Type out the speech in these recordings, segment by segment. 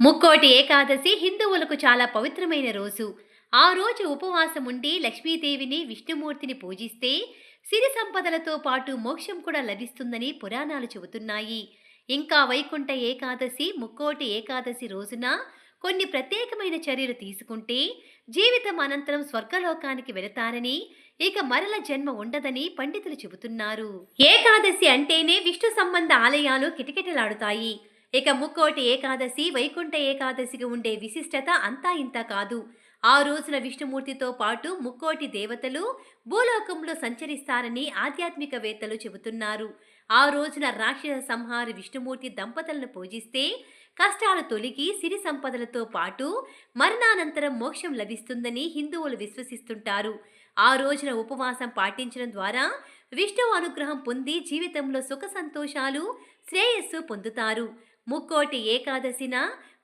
ముక్కోటి ఏకాదశి హిందువులకు చాలా పవిత్రమైన రోజు. ఆ రోజు ఉపవాసం ఉండి లక్ష్మీదేవిని విష్ణుమూర్తిని పూజిస్తే సిరి సంపదలతో పాటు మోక్షం కూడా లభిస్తుందని పురాణాలు చెబుతున్నాయి. ఇంకా వైకుంఠ ఏకాదశి ముక్కోటి ఏకాదశి రోజున కొన్ని ప్రత్యేకమైన చర్యలు తీసుకుంటే జీవితం అనంతరం స్వర్గలోకానికి వెళతారని ఇక మరల జన్మ ఉండదని పండితులు చెబుతున్నారు. ఏకాదశి అంటేనే విష్ణు సంబంధ ఆలయాలు కిటకిటలాడుతాయి. ఇక ముక్కోటి ఏకాదశి వైకుంఠ ఏకాదశికి ఉండే విశిష్టత అంతా ఇంత కాదు. ఆ రోజున విష్ణుమూర్తితో పాటు ముక్కోటి దేవతలు భూలోకంలో సంచరిస్తారని ఆధ్యాత్మికవేత్తలు చెబుతున్నారు. ఆ రోజున రాక్షస సంహారి విష్ణుమూర్తి దంపతులను పూజిస్తే కష్టాలు తొలగి సిరి సంపదలతో పాటు మరణానంతరం మోక్షం లభిస్తుందని హిందువులు విశ్వసిస్తుంటారు. ఆ రోజున ఉపవాసం పాటించడం ద్వారా విష్ణువు అనుగ్రహం పొంది జీవితంలో సుఖ సంతోషాలు శ్రేయస్సు పొందుతారు. ముక్కోటి ఏకాదశిన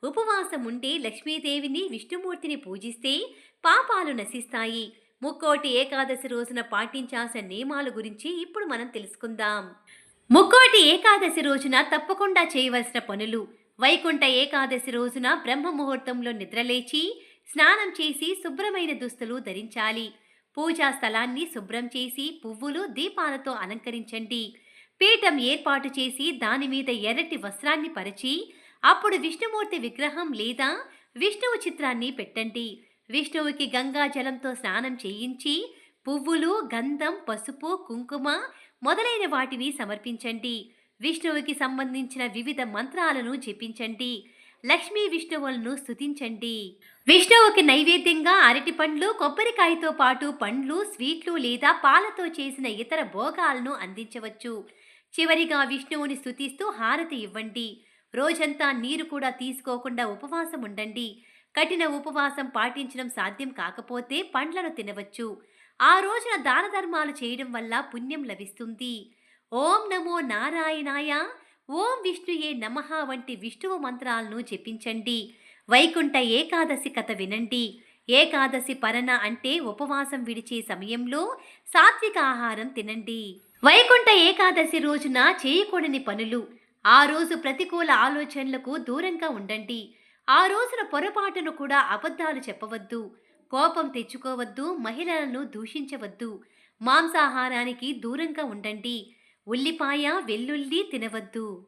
ఉపవాసముండి లక్ష్మీదేవిని విష్ణుమూర్తిని పూజిస్తే పాపాలు నశిస్తాయి. ముక్కోటి ఏకాదశి రోజున పాటించాల్సిన నియమాల గురించి ఇప్పుడు మనం తెలుసుకుందాం. ముక్కోటి ఏకాదశి రోజున తప్పకుండా చేయవలసిన పనులు. వైకుంఠ ఏకాదశి రోజున బ్రహ్మ ముహూర్తంలో నిద్రలేచి స్నానం చేసి శుభ్రమైన దుస్తులు ధరించాలి. పూజా స్థలాన్ని శుభ్రం చేసి పువ్వులు దీపాలతో అలంకరించండి. పీఠం ఏర్పాటు చేసి దాని మీద ఎర్రటి వస్త్రాన్ని పరిచి అప్పుడు విష్ణుమూర్తి విగ్రహం లేదా విష్ణువు చిత్రాన్ని పెట్టండి. విష్ణువుకి గంగా జలంతో స్నానం చేయించి పువ్వులు గంధం పసుపు కుంకుమ మొదలైన వాటిని సమర్పించండి. విష్ణువుకి సంబంధించిన వివిధ మంత్రాలను జపించండి. లక్ష్మీ విష్ణువులను స్తుతించండి. విష్ణువుకి నైవేద్యంగా అరటి పండ్లు కొబ్బరికాయతో పాటు పండ్లు స్వీట్లు లేదా పాలతో చేసిన ఇతర భోగాలను అందించవచ్చు. చివరిగా విష్ణువుని స్తుతిస్తూ హారతి ఇవ్వండి. రోజంతా నీరు కూడా తీసుకోకుండా ఉపవాసం ఉండండి. కఠిన ఉపవాసం పాటించడం సాధ్యం కాకపోతే పండ్లను తినవచ్చు. ఆ రోజున దాన ధర్మాలు చేయడం వల్ల పుణ్యం లభిస్తుంది. ఓం నమో నారాయణాయ. ఓం విష్ణుయే నమః వంటి విష్ణువు మంత్రాలను జపించండి. వైకుంఠ ఏకాదశి కథ వినండి. ఏకాదశి పరణ అంటే ఉపవాసం విడిచే సమయంలో సాత్విక ఆహారం తినండి. వైకుంఠ ఏకాదశి రోజున చేయకూడని పనులు. ఆ రోజు ప్రతికూల ఆలోచనలకు దూరంగా ఉండండి. ఆ రోజున పొరపాటును కూడా అబద్ధాలు చెప్పవద్దు. కోపం తెచ్చుకోవద్దు మహిళలను దూషించవద్దు. మాంసాహారానికి దూరంగా ఉండండి. ఉల్లిపాయ వెల్లుల్లి తినవద్దు.